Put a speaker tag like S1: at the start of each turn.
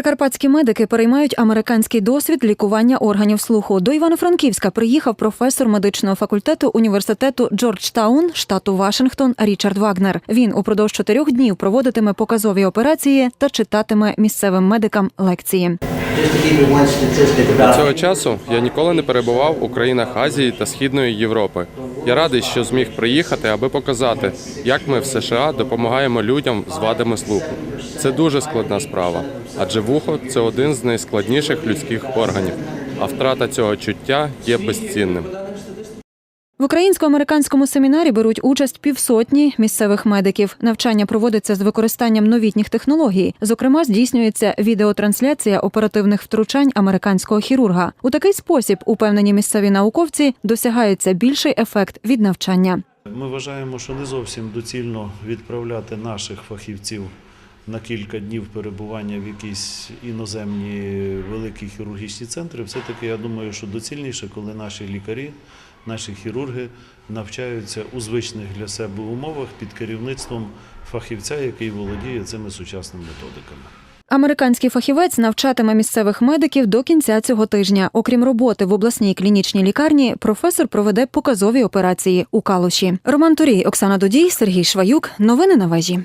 S1: Прикарпатські медики переймають американський досвід лікування органів слуху. До Івано-Франківська приїхав професор медичного факультету університету Джорджтаун, штату Вашингтон Річард Вагнер. Він упродовж чотирьох днів проводитиме показові операції та читатиме місцевим медикам лекції.
S2: Цього часу я ніколи не перебував у країнах Азії та Східної Європи. Я радий, що зміг приїхати, аби показати, як ми в США допомагаємо людям з вадами слуху. Це дуже складна справа, адже вухо це один з найскладніших людських органів, а втрата цього чуття є безцінним.
S1: В українсько-американському семінарі беруть участь півсотні місцевих медиків. Навчання проводиться з використанням новітніх технологій. Зокрема, здійснюється відеотрансляція оперативних втручань американського хірурга. У такий спосіб, упевнені місцеві науковці, досягається більший ефект від навчання.
S3: Ми вважаємо, що не зовсім доцільно відправляти наших фахівців на кілька днів перебування в якісь іноземні великі хірургічні центри. Все-таки я думаю, що доцільніше, коли наші лікарі, наші хірурги навчаються у звичних для себе умовах під керівництвом фахівця, який володіє цими сучасними методиками.
S1: Американський фахівець навчатиме місцевих медиків до кінця цього тижня. Окрім роботи в обласній клінічній лікарні, професор проведе показові операції у Калуші. Роман Турій, Оксана Дудій, Сергій Шваюк. Новини на вежі.